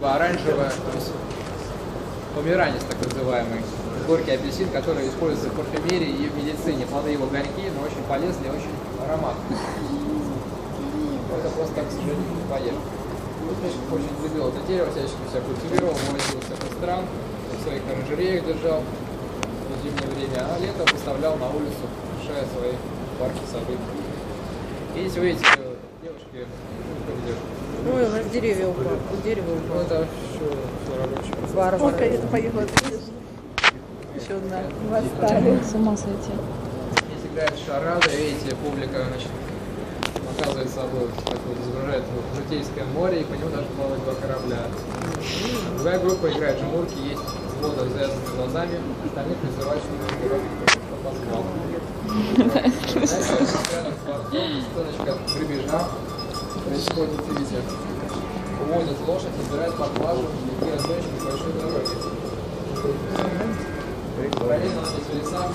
Оранжевая, померанец так называемый, горький апельсин, который используется в парфюмерии и в медицине. Плоды его горькие, но очень полезные, очень ароматные. Это просто так, к сожалению, не поешь. Очень любил это дерево, всячески себя культивировал, возил всех стран, в своих оранжереях держал в зимнее время, а летом поставлял на улицу, решая свои парки, сады. И если вы видите, девушки, ну, девушки? Ой, у нас деревья упали. Дерево Ну, упало. это все. Варвара. где-то поехала. Еще одна. Восстали. С ума сойти. Здесь играет шарада, видите, публика, значит, показывает собой, как вот изображает вот, житейское море, и по нему даже плавают два корабля. Другая группа играет жмурки, есть вода с завязанными глазами, остальных призывают, чтобы кто позвал. Дальше сценочка грабежа происходит, видите, уводят лошадь, забирают поклажу и разгонщик с большой дороги. Параллельно здесь в лесах,